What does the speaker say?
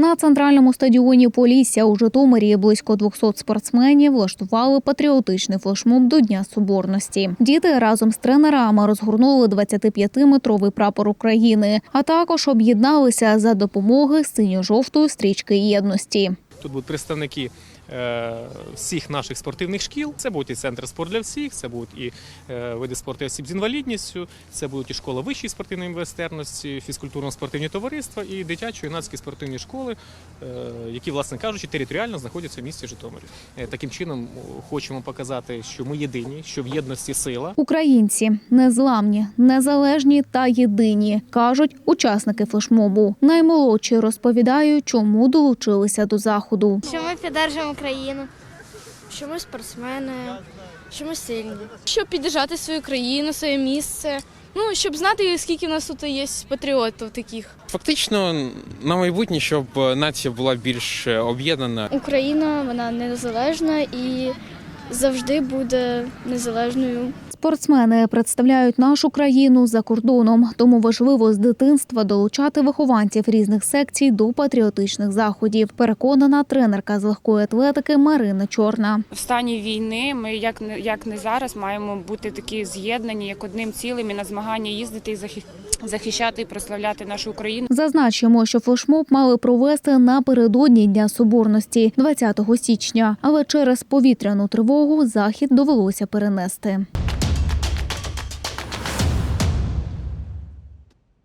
На центральному стадіоні Полісся у Житомирі близько 200 спортсменів влаштували патріотичний флешмоб до Дня Соборності. Діти разом з тренерами розгорнули 25-метровий прапор України, а також об'єдналися за допомоги синьо-жовтої стрічки єдності. Тут будуть представники всіх наших спортивних шкіл. Це будуть і центр спорт для всіх, це будуть і е, види спорту осіб з інвалідністю, це будуть і школа вищої спортивної майстерності, фізкультурно-спортивні товариства і дитячо-юнацькі спортивні школи, е, які, власне кажучи, територіально знаходяться в місті Житомирі. Е, Таким чином е, хочемо показати, що ми єдині, що в єдності сила. Українці незламні, незалежні та єдині, кажуть учасники флешмобу. Наймолодші розповідають, чому долучилися до заходу. Що ми підтримуємо Україну, що ми спортсмени, що ми сильні. щоб підтримати свою країну, своє місце. Ну, щоб знати, скільки в нас тут є патріотів таких. Фактично на майбутнє, щоб нація була більш об'єднана. Україна вона незалежна і завжди буде незалежною. Спортсмени представляють нашу країну за кордоном, тому важливо з дитинства долучати вихованців різних секцій до патріотичних заходів. Переконана тренерка з легкої атлетики Марина Чорна. В стані війни ми як не як не зараз маємо бути такі з'єднані як одним цілим і на змагання їздити і захи- захищати і прославляти нашу Україну. Зазначимо, що флешмоб мали провести напередодні Дня Соборності 20 січня, але через повітряну тривогу захід довелося перенести.